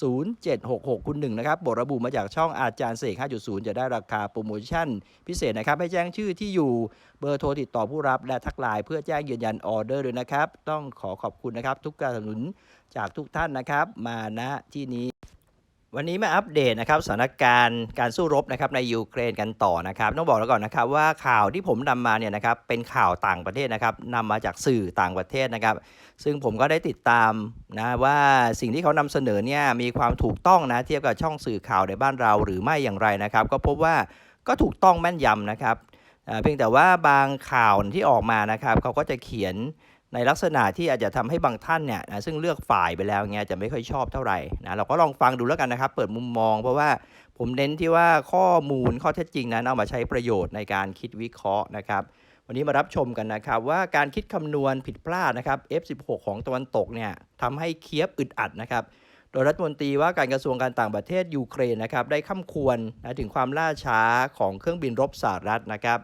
0766 คุณหนึ่งนะครับบทระบุมาจากช่องอาจารย์เสก 5.0 จะได้ราคาโปรโมชั่น พิเศษนะครับ ให้แจ้งชื่อที่อยู่เบอร์โทรติดต่อผู้รับและทักไลน์เพื่อแจ้งยืนยันออเดอร์ด้วยนะครับ ต้องขอขอบคุณนะครับ ทุกการสนับสนุนจากทุกท่านนะครับ มาณที่นี้ วันนี้มาอัปเดตนะครับสถานการณ์การสู้รบนะครับในยูเครนกันต่อนะครับต้องบอกแล้วก่อนนะครับว่าข่าวที่ผมนำมาเนี่ยนะครับเป็นข่าวต่างประเทศนะครับนำมาจากสื่อต่างประเทศนะครับ ซึ่งผมก็ได้ติดตามนะว่าสิ่งที่เขานำเสนอเนี่ยมีความถูกต้องนะเทียบกับช่องสื่อข่าวในบ้านเราหรือไม่อย่างไรนะครับ ก็พบว่าก็ถูกต้องแม่นยำนะครับเพียงแต่ว่าบางข่าวที่ออกมานะครับเขาก็จะเขียน ในลักษณะที่อาจจะทำให้บางท่านเนี่ยนะซึ่งเลือกฝ่ายไปแล้วเงี้ยจะไม่ค่อยชอบเท่าไหร่นะเราก็ลองฟังดูแล้วกันนะครับ เปิดมุมมอง เพราะว่าผมเน้นที่ว่าข้อมูลข้อเท็จจริงนั้นเอามาใช้ประโยชน์ในการคิดวิเคราะห์นะครับวันนี้มารับชมกันนะครับว่าการคิดคำนวณผิดพลาดนะครับ F16 ของตะวันตกเนี่ยทำให้เคียบอึดอัดนะครับโดยรัฐมนตรีว่าการกระทรวงการต่างประเทศยูเครนนะครับได้ข้าควรนะถึงความล่าช้าของเครื่องบินรบสหรัฐนะครับ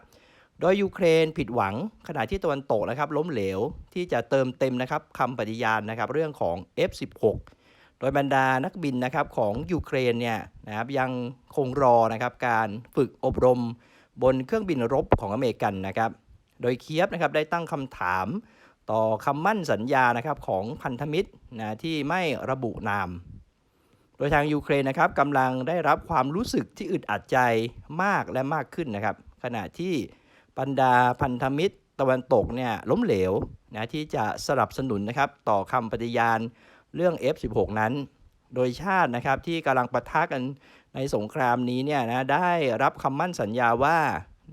โดยยูเครนผิดหวังขณะที่ตะวันตกนะครับล้มเหลวที่จะเติมเต็มนะครับคำปฏิญาณนะครับเรื่องของ F16 โดยบรรดานักบินนะครับของยูเครนเนี่ยนะครับยังคงรอนะครับการฝึกอบรมบนเครื่องบินรบของอเมริกันนะครับ โดยเคียบนะครับได้ตั้งคำถามต่อคำมั่นสัญญานะครับของพันธมิตรนะที่ไม่ระบุนาม โดยทางยูเครนนะครับกำลังได้รับความรู้สึกที่อึดอัดใจมากและมากขึ้นนะครับ ขณะที่ บรรดาพันธมิตรตะวันตกเนี่ยล้มเหลวนะที่จะสนับสนุนนะครับต่อคำปฏิญาณเรื่อง F16 นั้น โดยชาตินะครับที่กำลังปะทะกันในสงครามนี้เนี่ยนะได้รับคำมั่นสัญญาว่า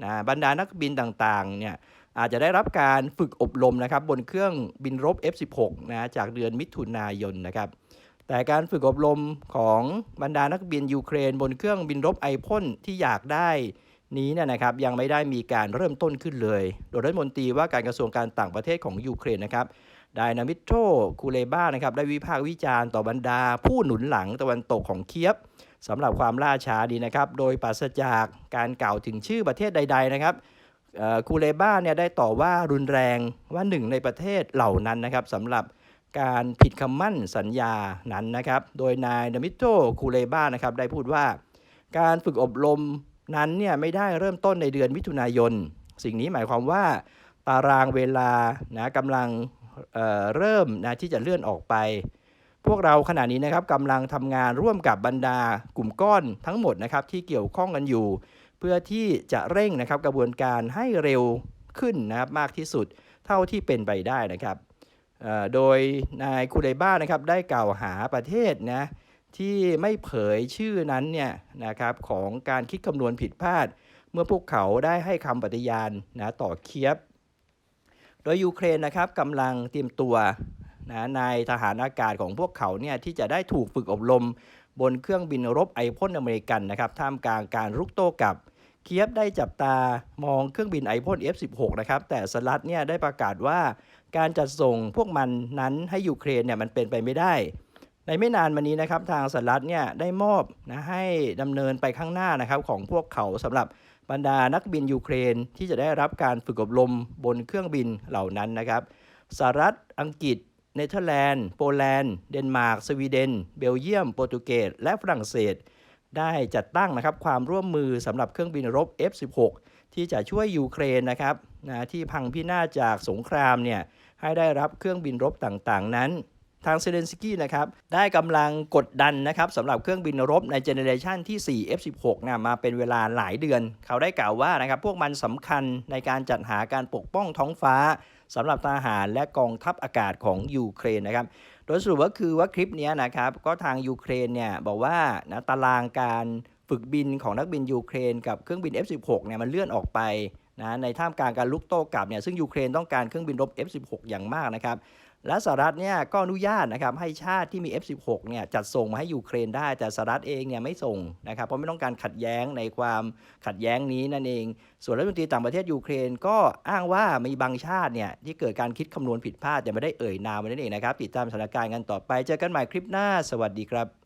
นะบรรดานักบินต่างๆเนี่ยอาจจะได้รับการฝึกอบรมนะครับบนเครื่องบินรบ F16 นะจากเดือนมิถุนายนนะครับแต่การฝึกอบรมของบรรดานักบินยูเครน บนเครื่องบินรบไอพ่นที่อยากได้ นี้เนี่ยนะครับยังไม่ได้มีการเริ่มต้นขึ้นเลย โดยรัฐมนตรีว่าการกระทรวงการต่างประเทศของยูเครนนะครับไดนามิโตคูเลบ้านะครับได้วิพากษ์วิจารณ์ต่อบรรดา ผู้หนุนหลังตะวันตกของเคียบสำหรับความล่าช้าดีนะครับ โดยปราศจากการกล่าวถึงชื่อประเทศใด ๆ นะครับคูเลบ้าเนี่ยได้ต่อว่ารุนแรงว่าหนึ่งในประเทศเหล่านั้นนะครับสำหรับการผิดคำมั่นสัญญานั้นนะครับ โดยนายนามิโตคูเลบ้านะครับได้พูดว่า การฝึกอบรม นั้นเนี่ยไม่ได้เริ่มต้นในเดือนมิถุนายน สิ่งนี้หมายความว่าตารางเวลานะกำลังเเริ่มนะที่จะเลื่อนออกไป พวกเราขณะนี้นะครับกำลังทำงานร่วมกับบรรดากลุ่มก้อนทั้งหมดนะครับที่เกี่ยวข้องกันอยู่ เพื่อที่จะเร่งนะครับกระบวนการให้เร็วขึ้นนะครับมากที่สุดเท่าที่เป็นไปได้นะครับโดยนายคูเดบ้านะครับได้กล่าวหาประเทศนะ ที่ไม่เผยชื่อนั้นเนี่ยนะครับของการคิดคำนวณผิดพลาด เมื่อพวกเขาได้ให้คำปฏิญาณนะต่อเคียบ โดยยูเครนนะครับกำลังเตรียมตัวนะนายทหารอากาศของพวกเขาเนี่ยที่จะได้ถูกฝึกอบรมบนเครื่องบินรบไอพ่นอเมริกันนะครับท่ามกลางการรุกโต้กลับ เคียบได้จับตามองเครื่องบินไอพ่น F16 นะครับแต่สลัดเนี่ยได้ประกาศว่าการจัดส่งพวกมันนั้นให้ยูเครนเนี่ยมันเป็นไปไม่ได้ ในไม่นานมานี้นะครับทางสหรัฐเนี่ยได้มอบนะให้ดำเนินไปข้างหน้านะครับของพวกเขาสำหรับบรรดานักบินยูเครนที่จะได้รับการฝึกอบรมบนเครื่องบินเหล่านั้นนะครับสหรัฐอังกฤษ เนเธอร์แลนด์ โปแลนด์ เดนมาร์ก สวีเดน เบลเยียม โปรตุเกส และฝรั่งเศส ได้จัดตั้งนะครับความร่วมมือสำหรับเครื่องบินรบ F-16 ที่จะช่วยยูเครนนะครับนะที่พังพินาศจากสงครามเนี่ยให้ได้รับเครื่องบินรบต่างๆ นั้น ทางเซเลนสกี้นะครับได้กำลังกดดันนะครับสำหรับเครื่องบินรบในเจเนเรชันที่ 4 F16 นะมาเป็นเวลาหลายเดือน เขาได้กล่าวว่านะครับพวกมันสำคัญในการจัดหาการปกป้องท้องฟ้าสำหรับทหารและกองทัพอากาศของยูเครนนะครับโดยสรุปก็คือว่าคลิปนี้นะครับก็ทางยูเครนเนี่ยบอกว่านะตารางการฝึกบินของนักบินยูเครนกับเครื่องบิน F16 เนี่ยมันเลื่อนออกไปนะในท่ามกลางการลุกโต้กลับเนี่ยซึ่งยูเครนต้องการเครื่องบินรบ F16 อย่างมากนะครับ และสหรัฐเนี่ยก็อนุญาตนะครับให้ชาติที่มี F16 เนี่ยจัดส่งมาให้ยูเครนได้แต่สหรัฐเองเนี่ยไม่ส่งนะครับเพราะไม่ต้องการขัดแย้งในความขัดแย้งนี้นั่นเอง ส่วนรัฐมนตรีต่างประเทศยูเครนก็อ้างว่ามีบางชาติเนี่ยที่เกิดการคิดคำนวณผิดพลาดแต่ไม่ได้เอ่ยนามนั่นเองนะครับติดตามสถานการณ์กันต่อไปเจอกันใหม่คลิปหน้า สวัสดีครับ